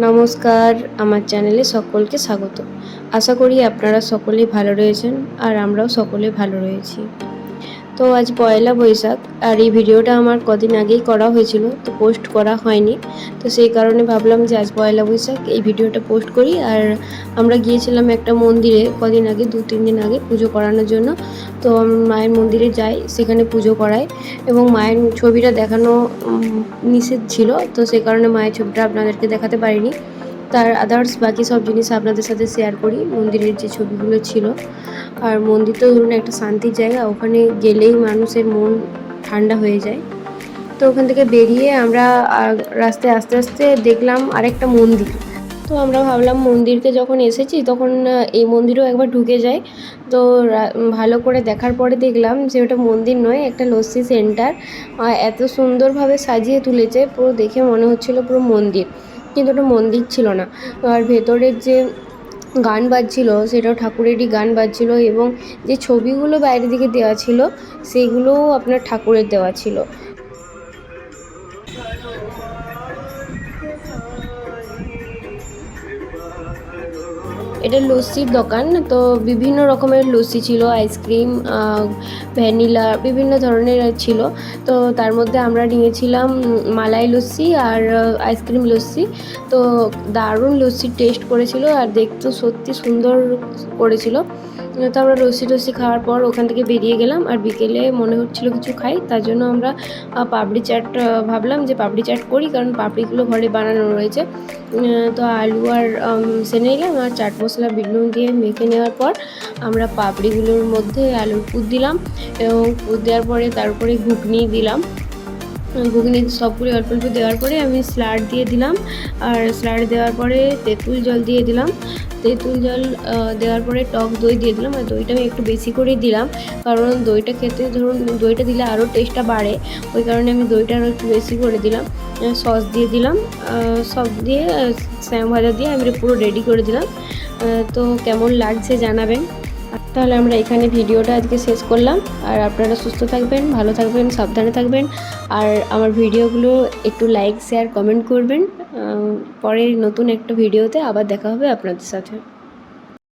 নমস্কার, আমার চ্যানেলে সকলকে স্বাগত। আশা করি আপনারা সকলেই ভালো রয়েছেন আর আমরাও সকলে ভালো রয়েছি। তো আজ পয়লা বৈশাখ, আর এই ভিডিওটা আমার কদিন আগেই করা হয়েছিল, তো পোস্ট করা হয়নি। তো সেই কারণে ভাবলাম যে আজ পয়লা বৈশাখ, এই ভিডিওটা পোস্ট করি। আর আমরা গিয়েছিলাম একটা মন্দিরে কদিন আগে, দু তিন দিন আগে পুজো করানোর জন্য। তো মায়ের মন্দিরে যাই, সেখানে পুজো করাই। এবং মায়ের ছবিটা দেখানো নিষেধ ছিল, তো সেই কারণে মায়ের ছবিটা আপনাদেরকে দেখাতে পারিনি। তার আদার্স বাকি সব জিনিস আপনাদের সাথে শেয়ার করি। মন্দিরের যে ছবিগুলো ছিল। আর মন্দির তো ধরুন একটা শান্তির জায়গা, ওখানে গেলেই মানুষের মন ঠান্ডা হয়ে যায়। তো ওখান থেকে বেরিয়ে আমরা রাস্তায় আস্তে আস্তে দেখলাম আরেকটা মন্দির। তো আমরা ভাবলাম মন্দিরকে যখন এসেছি, তখন এই মন্দিরেও একবার ঢুকে যাই তো ভালো করে দেখার পরে দেখলাম যে ওটা মন্দির নয়, একটা লস্যি সেন্টার। এত সুন্দরভাবে সাজিয়ে তুলেছে, পুরো দেখে মনে হচ্ছিল পুরো মন্দির। কিন্তু ওটা মন্দির ছিল না। আর ভেতরের যে গান বাজছিল, সেটাও ঠাকুরেরই গান বাজছিল এবং যে ছবিগুলো বাইরের দিকে দেওয়া ছিল, সেগুলোও আপনার ঠাকুরের দেওয়া ছিল। এটা লস্যির দোকান, তো বিভিন্ন রকমের লস্যি ছিল আইসক্রিম ভ্যানিলা বিভিন্ন ধরনের ছিল। তো তার মধ্যে আমরা নিয়েছিলাম মালাই লস্যি আর আইসক্রিম লস্যি তো দারুণ লস্যির টেস্ট করেছিল আর দেখতে সত্যি সুন্দর করেছিল। তো আমরা লস্যি টস্যি খাওয়ার পর ওখান থেকে বেরিয়ে গেলাম আর বিকেলে মনে হচ্ছিল কিছু খাই, তার জন্য আমরা পাপড়ি চাট ভাবলাম যে পাপড়ি চাট করি কারণ পাপড়িগুলো ঘরে বানানো রয়েছে। তো আলু আর সেনে নিলাম আর চাট মশলা বিনুন দিয়ে মেখে নেওয়ার পর আমরা পাপড়িগুলোর মধ্যে আলুর পুর দিলাম এবং পুর দেওয়ার পরে তারপরে ঘুগনি দিলাম। ঘুগনি সবগুলো অল্প অল্প দেওয়ার পরে আমি স্লাড দিয়ে দিলাম। আর স্লাড দেওয়ার পরে তেঁতুল জল দিয়ে দিলাম। তেঁতুল জল দেওয়ার পরে টক দই দিয়ে দিলাম। আর দইটা আমি একটু বেশি করেই দিলাম। কারণ দইটা খেতে ধরুন, দইটা দিলে আরও টেস্টটা বাড়ে। ওই কারণে আমি দইটা আরও একটু বেশি করে দিলাম। সস দিয়ে দিলাম। সব দিয়ে শ্যাম ভাজা দিয়ে আমি পুরো রেডি করে দিলাম। তো কেমন লাগছে জানাবেন। তাহলে আমরা এখানে ভিডিওটা আজকে শেষ করলাম। আর আপনারা সুস্থ থাকবেন, ভালো থাকবেন, সাবধানে থাকবেন। আর আমার ভিডিওগুলো একটু লাইক শেয়ার কমেন্ট করবেন। পরের পরে নতুন একটা ভিডিওতে আবার দেখা হবে আপনাদের সাথে।